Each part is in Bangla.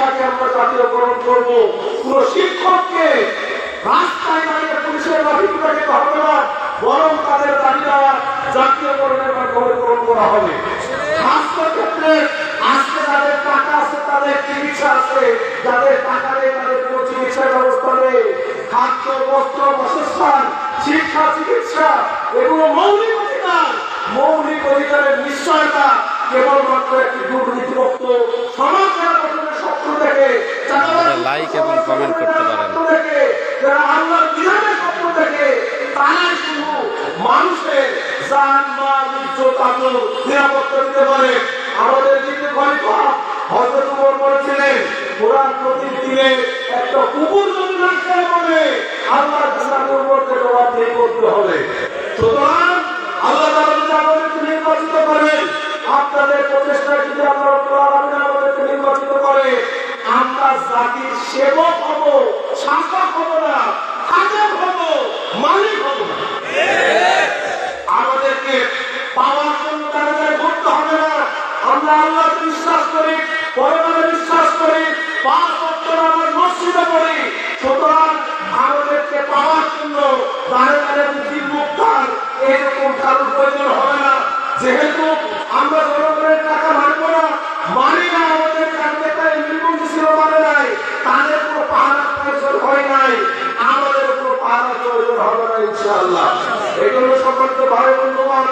শিক্ষাকে আমরা জাতীয়করণ করব। কোন শিক্ষককে রাস্তায় দাঁড়িয়ে পুলিশের লাঠি তুলে হবে না বরং তাদের দাঁড়িয়ে জাতীয়করণের মাধ্যমে গ্রহণ করা হবে। স্বাস্থ্য ক্ষেত্রে আজকে যাদের টাকা আছে, তাদের চিকিৎসা আছে। যাদের টাকা নেই, তাদের কোনো চিকিৎসার ব্যবস্থা নেই। খাদ্য, বস্ত্র, বাসস্থান, শিক্ষা, চিকিৎসা, এগুলো মৌলিক অধিকার। মৌলিক অধিকারের নিশ্চয়তা কেবলমাত্র দিলে একটা কুকুর যদি না খেয়ে বলে আল্লাহর বিধানের উপরকে করতে হবে। সুতরাং আল্লাহ তাআলা যদি নির্বাচিত করেন আপনাদের প্রচেষ্টায় যদি আল্লাহ নির্বাচিত করে, আমরা জাতির সেবক হব, শাসক হব না খাজক হব, মালিক হব আমাদেরকে পাওয়ার জন্য তাদের করতে হবে না। আমরা আল্লাহকে বিশ্বাস করি, পরমাণে বিশ্বাস করি, পাঁচ বছর আমার মসজিদে পড়ি সুতরাং আমাদেরকে পাওয়ার জন্য তারে তারে বুদ্ধির মুক্তার এরকম কারোর প্রয়োজন হবে না যেহেতু আমরা জনগণের টাকা মানবো না মানি না আমাদের কাছে তাই নির্বন্ধ ছিল মানে নাই তাদের কোনো পাহাড় প্রয়োজন হয় নাই আমাদের কোনো পাহাড় প্রয়োজন হবে না ইনশাআল্লাহ এগুলো সম্পর্কে ভাই বন্ধুগণ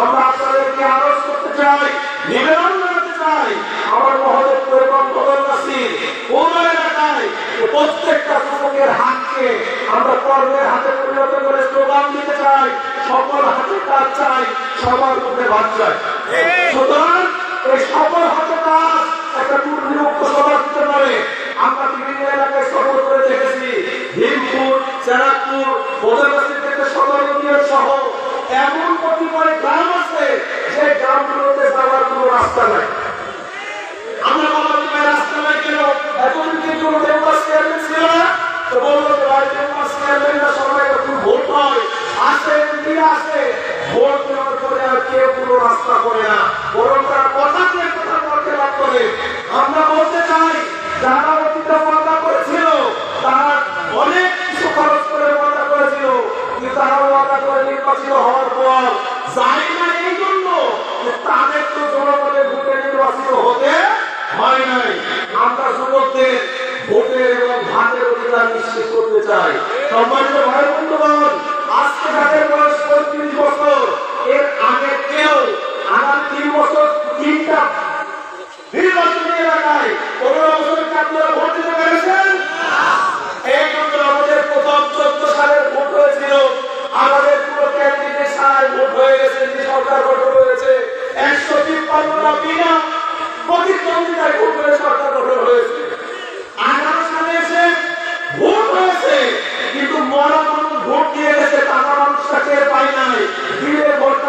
আমরা আপনাদেরকে আরজ করতে চাই নিবেদন জানাতে চাই আমার মহোদয় এবং বদল নাসির কোন এলাকায় প্রত্যেকটা হাতকে আমরা কর্মের হাতে পরিণত করে স্লোগান দিতে চাই সকল হাতে কাজ চাই, সবার মধ্যে ভাত চাই। সুতরাং এই সকল হাতে কাজ একটা দুর্নিমুক্ত সমাজ দিতে পারে। আমরা বিভিন্ন এলাকায় সফর করে দেখেছি হিমপুর চেরাকপুর বদলগাছি থেকে সদর ইউনিয়ন সহ এমন কতিপয় গ্রাম আছে, যে গ্রামগুলোতে যাওয়ার কোনো রাস্তা নাই। আমরা বললাম চাই। সম্মানিত ভাই বন্ধুগণ, আজকে যাদের বয়স পঁয়ত্রিশ বছর, এর আগে কেউ আগামী তিন বছর তিনটা এই জন্য আমাদের প্রথম চোদ্দ সালের ভোট হয়েছিল। আমাদের পুরো ক্যান্ডিডেট হয়ে গেছে সরকার গঠন হয়েছে। একশো তিপ্পান্নটা বিনা প্রতিদ্বন্দ্বিতায় ভোট হয়ে সরকার গঠন হয়েছে।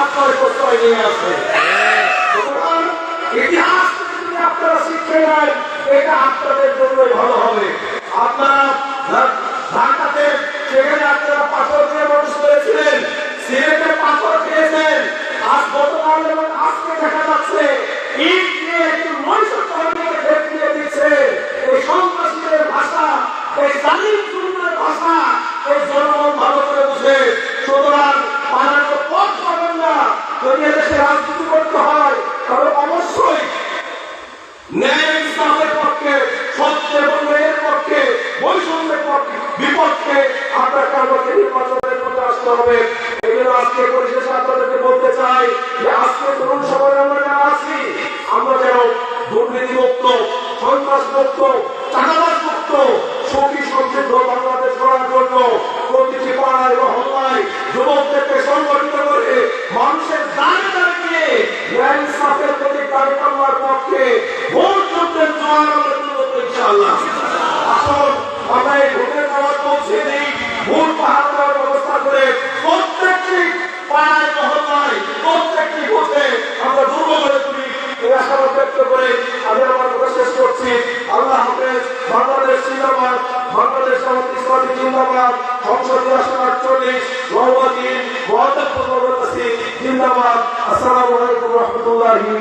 আপনার প্রশ্রয় নিয়ে আসবে। ইতিহাস আপনারা শিক্ষা নেন, এটা আপনাদের জন্যই ভালো হবে। আপনারা পাথর খেয়েছেন, আজ গতকাল এবং আজকে দেখা যাচ্ছে, ইট দিয়ে একটু নয়শো কর্মীকে সন্ত্রাসীদের ভাষা, এই জালিম ভাষা, এই জনগণ বাংলাদেশ জিন্দাবাদ বাংলাদেশ ইসলামী জিন্দাবাদ সংসদীয় আসন আটচল্লিশ রহমাদি মহাদেবপুর জিন্দাবাদ। আসসালামু আলাইকুম রহমতুল্লাহি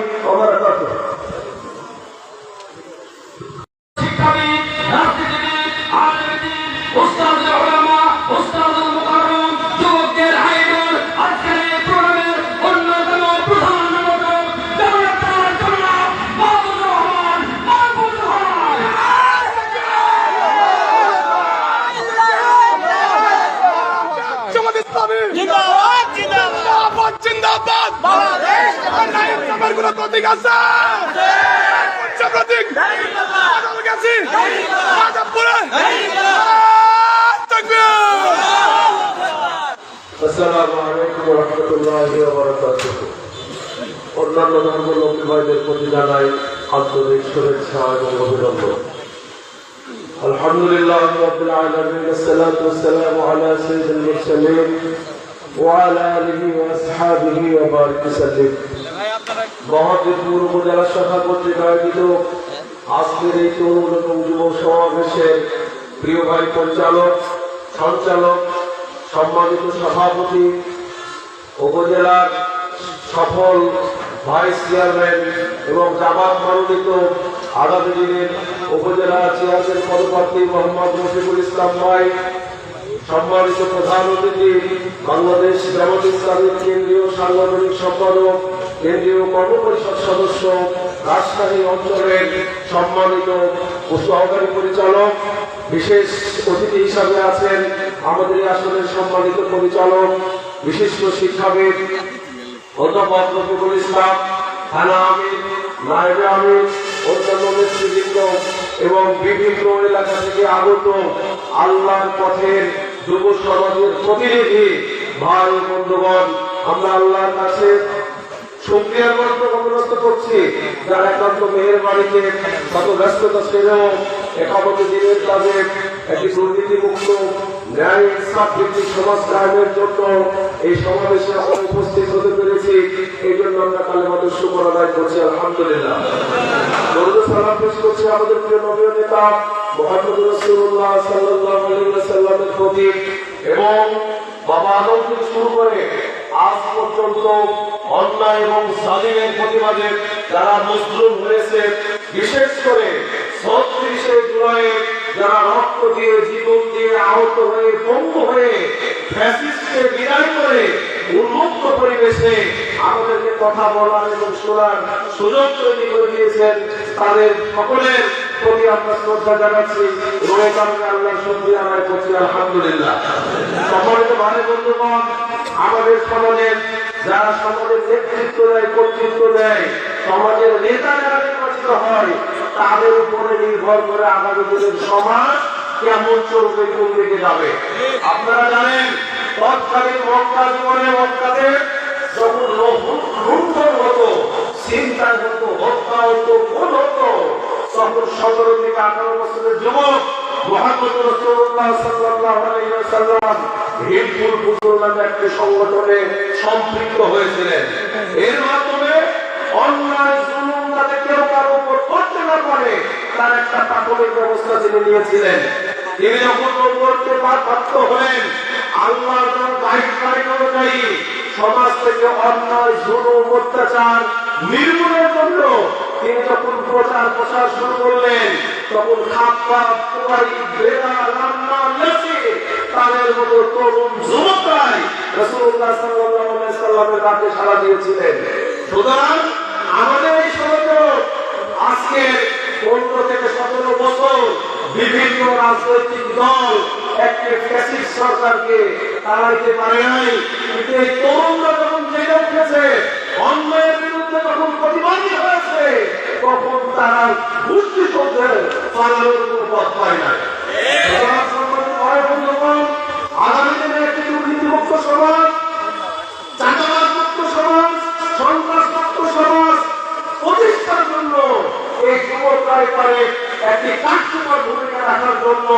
আলাইকুম রহমতুল্লাহি ওয়া বারাকাতুহু অন্যান্য ধর্মলম্বী ভাইদের প্রতি জানাই আন্তরিক শুভেচ্ছা এবং অভিনন্দন আলহামদুলিল্লাহ রাব্বিল আলামিন والصلاه والسلام على سيد المرسلين وعلى اله واصحابه وبارك وسلم মহাদেবপুর উপজেলা শাখা কর্তৃক আয়োজিত আজকের এই তরুণ এবং যুব সমাবেশের প্রিয় ভাই পরিচালক সঞ্চালক সম্মানিত সভাপতি উপজেলার সফল ভাইস চেয়ারম্যান এবং জামাত মনোনীত আগামী দিনের উপজেলা চেয়ারম্যান পদপ্রার্থী মোহাম্মদ রফিকুল ইসলাম ভাই, সম্মানিত প্রধান অতিথি, বাংলাদেশ জামাত ইসলামের কেন্দ্রীয় সাংগঠনিক সম্পাদক, কেন্দ্রীয় কর্মপরিষদ সদস্য রাজশাহী অঞ্চলের সম্মানিত সহকারী পরিচালক, বিশেষ অতিথি হিসাবে আছেন আমাদের আসনের সম্মানিত পরিচালক বিশিষ্ট শিক্ষাবিদ, অধ্যাপক রফিকুল ইসলাম, থানা আমির, নায়েবে আমির, অন্যান্য নেতৃবৃন্দ এবং বিভিন্ন এলাকা থেকে আগত আল্লাহর পথের যুব সমাজের প্রতিনিধি, ভাই বন্ধুগণ, আমরা আল্লাহর কাছে সমাজ কায়েমের জন্য এই সমাবেশে আমরা উপস্থিত হতে পেরেছি। এই জন্য আমরা কালে মাত্র শুকর আদায় করছি, আলহামদুলিল্লাহ। দরুদ সালাম পেশ করছি আমাদের প্রিয় নবীয় নেতা মোহাম্মদ রাসূলুল্লাহ সাল্লাল্লাহু আলাইহি প্রতি এবং বাবা থেকে শুরু করে আজ পর্যন্ত অন্যায় এবং জালিমের প্রতিবাদে যারা মজলুম হয়েছে, বিশেষ করে ছত্রিশে জুলাই, যারা রক্ত দিয়ে, জীবন দিয়ে আহত হয়ে পঙ্গু হয়ে তাদের সকলের প্রতি আমরা জানাচ্ছি। আমাদের সমাজের যারা সমাজের দেয়, কর্তৃত্ব দেয়, সমাজের নেতা যারা নির্বাচিত হয়, তাদের উপরে নির্ভর করে আগামী দিনের কেমন চলবে, কোন দিকে যাবে? আপনারা জানেন তৎকালীন মক্কা জীবনে মক্কাতে যখন লুণ্ঠন সম্পৃক্ত হয়েছিলেন। এর মাধ্যমে অন্যায়, জুলুম যাতে কেউ কারও উপর করতে না পারে, তার একটা প্রাথমিক ব্যবস্থা তিনি নিয়েছিলেন। তিনি যখন নবুয়তে প্রাপ্ত হলেন আল্লাহর গাইডলাইন অনুযায়ী সমাজ থেকে অন্যায়, জুলুম, অত্যাচার, নির্মূলের জন্য তিনি যখন প্রচার প্রসার শুরু করলেন, তখন খাপ্পা কুমারী বেদা রান্না লেসি তাদের মতো তরুণ যুবকরাই আলাইহি সাল্লামের ডাকে সাড়া দিয়েছিলেন। সুতরাং আমাদের এই সমাজে আজকে পনেরো থেকে সতেরো বছর বিভিন্ন রাজনৈতিক দল একটি সরকারকে তাড়াইতে পারে নাই। কিন্তু এই তরুণরা যখন জেগে উঠেছে, অন্যায়ের বিরুদ্ধে হয়েছে, তখন তারা বুঝতে চলছে পালানোর একটি দুর্নীতিমুক্ত সমাজ চাঁদাবাদ মুক্ত সমাজ, সন্ত্রাস মুক্ত সমাজ প্রতিষ্ঠার জন্য এই যুবকরাই পারে একটি কার্যকর ভূমিকা রাখার জন্য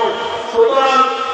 সুতরাং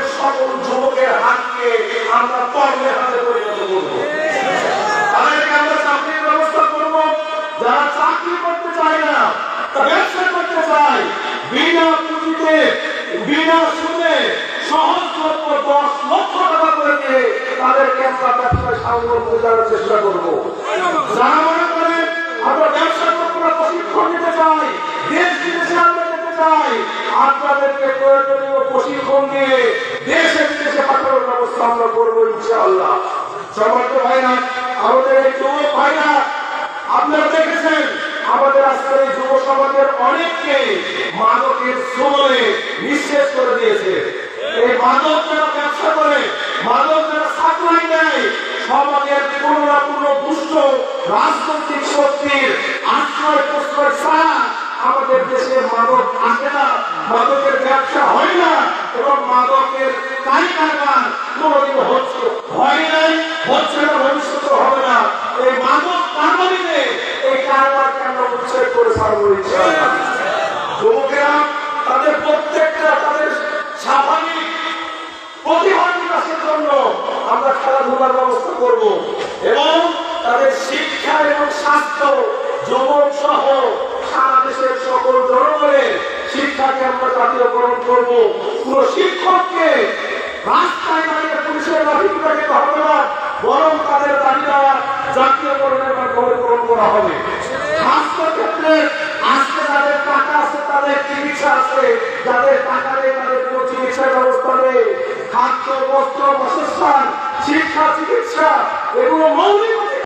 আমাদের সকল যুবকের হাতকে আমরা কর্মের হাতে পরিণত করব। আমরা চাকরির ব্যবস্থা করব। যারা চাকরি করতে চায় না ব্যবসা করতে চায়। বিনা পুঁজিতে, বিনা সুদে সহজলভ্য দশ লক্ষ টাকা করে দিয়ে তাদেরকে আমরা ব্যবসায় স্বাবলম্বী করার চেষ্টা করব। যারা মনে করেন আমরা ব্যবসা করব না প্রশিক্ষণ নিতে চাই, দেশ বিদেশে আমরা যেতে চাই, আপনাদেরকে প্রয়োজনীয় প্রশিক্ষণ দিয়ে করব ইনশাআল্লাহ। সমর্থ ভাইরা আমাদের এই যুবক ভাইরা, আপনারা দেখেছেন, আমাদের আজকের এই যুব সমাজের অনেককে মাদকের সময়ে নিঃশেষ করে দিয়েছে। এই মাদক যারা ব্যবসা করে, মাদক যারা সাপ্লাই দেয়, সমাজের কোনো না কোনো দুষ্ট রাজনৈতিক শক্তির আশ্রয় প্রশ্রয় ছাড়া আমাদের দেশে মাদক আসে না। মাদকের ব্যবসা হয় না, এবং মাদকের কারিকারবার কোনোদিন হচ্ছে হয় নাই হচ্ছে না ভবিষ্যতে হবে না এই মাদক কারবারিতে এই কারবারকে আমরা উচ্ছেদ করে ছাড়বো ইনশাআল্লাহ। যুবকেরা তাদের প্রত্যেকটা তাদের স্বাভাবিক প্রতিভা বিকাশের জন্য আমরা খেলাধুলার ব্যবস্থা করব এবং তাদের শিক্ষা এবং স্বাস্থ্য যুবক সহ সারা দেশের সকল জনগণের শিক্ষাকে জাতীয়করণ করব। কোন শিক্ষককে রাস্তায় পুলিশের হবে না বরং তাদের গ্রহণ করা হবে। আজকে যাদের টাকা আছে, তাদের চিকিৎসা আছে। যাদের টাকা নেই, তাদের কোনো ব্যবস্থা নেই। খাদ্য, বস্ত্র, বাসস্থান, শিক্ষা, চিকিৎসা, এগুলো মৌলিক